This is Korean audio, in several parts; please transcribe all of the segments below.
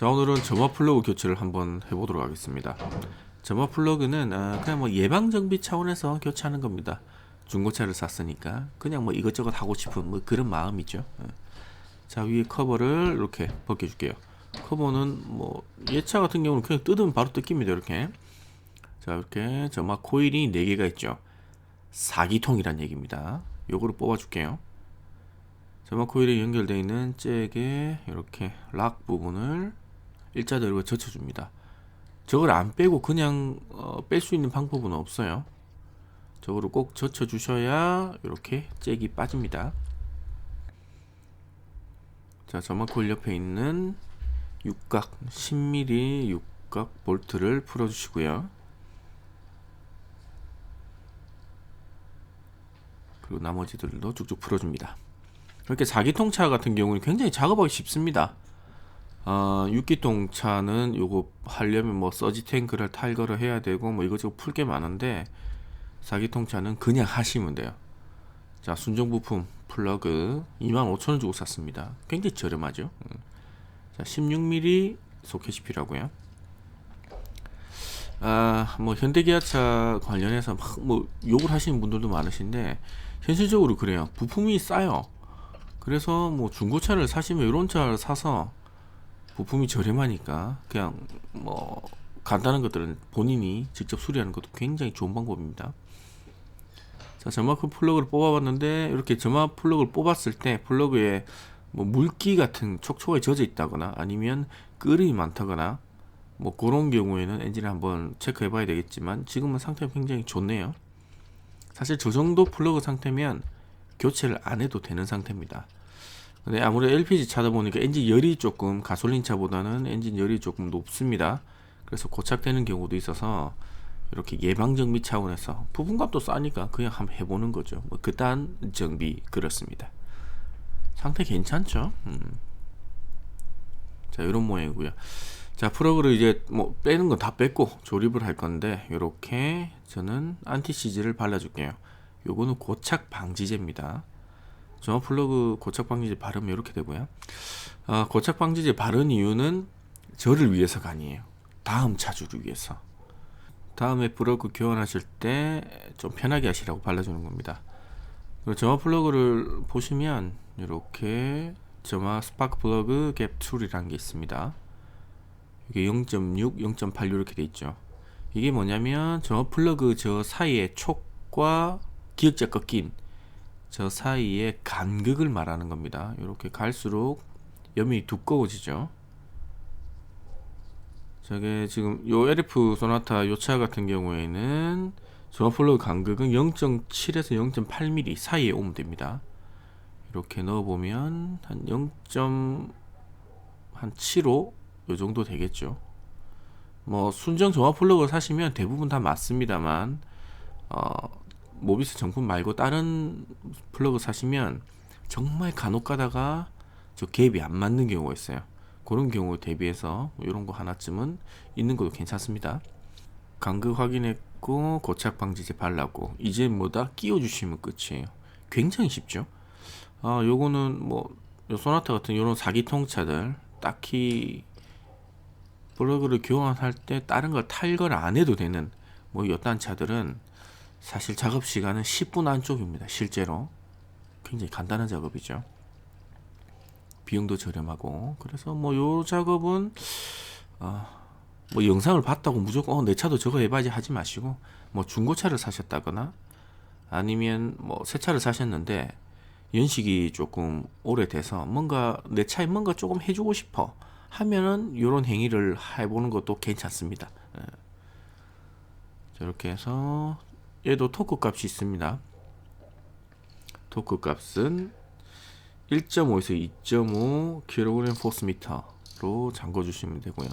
자 오늘은 점화 플러그 교체를 한번 해보도록 하겠습니다. 점화 플러그는 아, 그냥 뭐 예방 정비 차원에서 교체하는 겁니다. 중고차를 샀으니까 그냥 뭐 이것저것 하고 싶은 뭐 그런 마음이죠. 예. 자 위에 커버를 이렇게 벗겨줄게요. 커버는 뭐 예차 같은 경우는 그냥 뜯으면 바로 뜯깁니다. 이렇게 자 이렇게 점화 코일이 4개가 있죠. 4기통이란 얘기입니다. 요거를 뽑아줄게요. 점화 코일에 연결되어 있는 잭에 이렇게 락 부분을 일자대로 젖혀줍니다. 저걸 안 빼고 그냥 어, 뺄 수 있는 방법은 없어요. 저거를 꼭 젖혀 주셔야 이렇게 잭이 빠집니다. 자, 코일 옆에 있는 육각 10mm 육각 볼트를 풀어 주시고요. 그리고 나머지들도 쭉쭉 풀어 줍니다. 이렇게 4기통차 같은 경우는 굉장히 작업하기 쉽습니다. 어, 6기통 차는 요거 하려면 뭐 서지 탱크를 탈거를 해야 되고 뭐 이것저것 풀 게 많은데 4기통 차는 그냥 하시면 돼요. 자, 순정 부품 플러그 25,000원 주고 샀습니다. 굉장히 저렴하죠. 음. 자, 16mm 소켓이 필요하고요. 아, 뭐 현대기아차 관련해서 막 뭐 욕을 하시는 분들도 많으신데 현실적으로 그래요. 부품이 싸요. 그래서 뭐 중고차를 사시면 이런 차를 사서 부품이 저렴하니까 그냥 뭐 간단한 것들은 본인이 직접 수리하는 것도 굉장히 좋은 방법입니다. 자, 점화크 플러그를 뽑아봤는데 이렇게 점화 플러그를 뽑았을 때 플러그에 뭐 물기 같은 촉촉하게 젖어 있다거나 아니면 끓이 많다거나 뭐 그런 경우에는 엔진을 한번 체크해 봐야 되겠지만 지금은 상태가 굉장히 좋네요. 사실 저 정도 플러그 상태면 교체를 안 해도 되는 상태입니다. 근데 아무래도 LPG 차다 보니까 엔진 열이 조금 가솔린 차보다는 엔진 열이 조금 높습니다. 그래서 고착되는 경우도 있어서 이렇게 예방 정비 차원에서 부품값도 싸니까 그냥 한번 해보는 거죠. 뭐 그딴 정비 그렇습니다. 상태 괜찮죠? 음. 자 이런 모양이고요. 자 플러그를 이제 뭐 빼는 건 다 뺐고 조립을 할 건데 이렇게 저는 안티시즈를 발라줄게요. 요거는 고착 방지제입니다. 점화 플러그 고착 방지제 바르면 이렇게 되고요. 아, 고착 방지제 바른 이유는 저를 위해서가 아니에요. 다음 차주를 위해서. 다음에 플러그 교환하실 때 좀 편하게 하시라고 발라주는 겁니다. 그리고 점화 플러그를 보시면 이렇게 점화 스파크 플러그 갭 툴이라는 게 있습니다. 이게 0.6, 0.8 이렇게 돼 있죠. 이게 뭐냐면 점화 플러그 저 사이에 촉과 기역자 꺾인 저 사이에 간극을 말하는 겁니다. 이렇게 갈수록 염이 두꺼워지죠. 저게 지금 요 LF 소나타 요 차 같은 경우에는 저플러그 간극은 0.7에서 0.8mm 사이에 오면 됩니다. 이렇게 넣어보면 한 0.75요 정도 되겠죠. 뭐 순정 정화 플러그 사시면 대부분 다 맞습니다만 어, 모비스 정품 말고 다른 플러그 사시면 정말 간혹 가다가 저 갭이 안 맞는 경우가 있어요. 그런 경우 대비해서 이런 거 하나쯤은 있는 것도 괜찮습니다. 간극 확인했고 고착 방지제 발라고 이제 뭐다 끼워 주시면 끝이에요. 굉장히 쉽죠. 아, 요거는 뭐 소나타 같은 이런 사기통 차들 딱히 플러그를 교환할 때 다른 걸 탈거를 안 해도 되는 뭐 이딴 차들은 사실 작업 시간은 10분 안쪽입니다. 실제로 굉장히 간단한 작업이죠. 비용도 저렴하고 그래서 뭐 요 작업은 어, 뭐 영상을 봤다고 무조건 어, 내 차도 저거 해봐야지 하지 마시고 뭐 중고차를 사셨다거나 아니면 뭐 새 차를 사셨는데 연식이 조금 오래돼서 뭔가 내 차에 뭔가 조금 해주고 싶어 하면은 이런 행위를 해보는 것도 괜찮습니다. 예. 이렇게 해서 얘도 토크 값이 있습니다. 토크 값은 1.5에서 2.5 kg 포스 미터로 잠궈 주시면 되고요.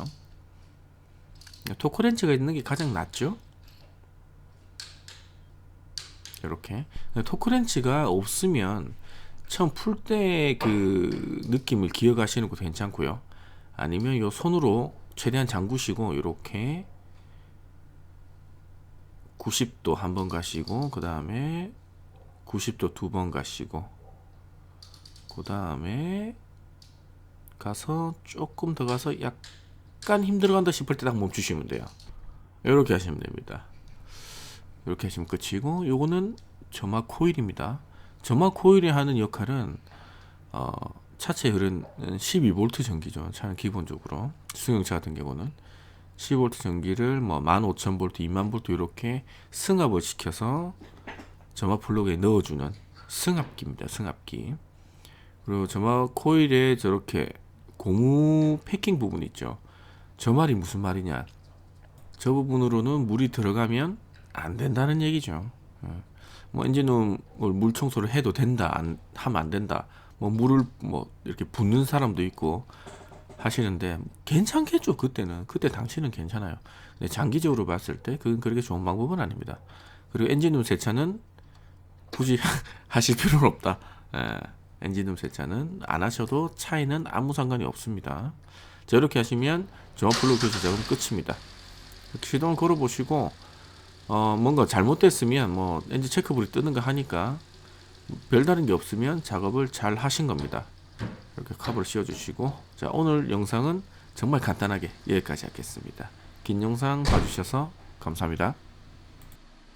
토크 렌치가 있는 게 가장 낫죠. 이렇게 토크 렌치가 없으면 처음 풀 때 그 느낌을 기억하시는 것도 괜찮고요. 아니면 이 손으로 최대한 잠그시고 이렇게 90도 한 번 가시고 그 다음에 90도 두 번 가시고 그 다음에 가서 조금 더 가서 약간 힘들어간다 싶을 때 딱 멈추시면 돼요. 이렇게 하시면 됩니다. 이렇게 하시면 끝이고 요거는 점화 코일입니다. 점화 코일이 하는 역할은 어, 차체 흐르는 12V 전기죠. 차는 기본적으로 승용차 같은 경우는 12V 전기를 뭐 15,000V, 20,000V 이렇게 승합을 시켜서 점화 플러그에 넣어주는 승합기입니다. 승합기. 그리고 점화 코일에 저렇게 고무 패킹 부분 있죠. 저 말이 무슨 말이냐? 저 부분으로는 물이 들어가면 안 된다는 얘기죠. 예. 뭐 엔진룸을 물 청소를 해도 된다, 안 하면 안 된다. 뭐 물을 뭐 이렇게 붓는 사람도 있고 하시는데 괜찮겠죠 그때는 그때 당시는 괜찮아요. 근데 장기적으로 봤을 때 그건 그렇게 좋은 방법은 아닙니다. 그리고 엔진룸 세차는 굳이 하실 필요는 없다. 예, 엔진룸 세차는 안 하셔도 차이는 아무 상관이 없습니다. 자 이렇게 하시면 정화플로 교체 작업은 끝입니다. 시동을 걸어 보시고 어 뭔가 잘못됐으면 뭐 엔진 체크불이 뜨는 거 하니까 별다른 게 없으면 작업을 잘 하신 겁니다. 이렇게 카브를 씌워 주시고 자 오늘 영상은 정말 간단하게 여기까지 하겠습니다. 긴 영상 봐주셔서 감사합니다.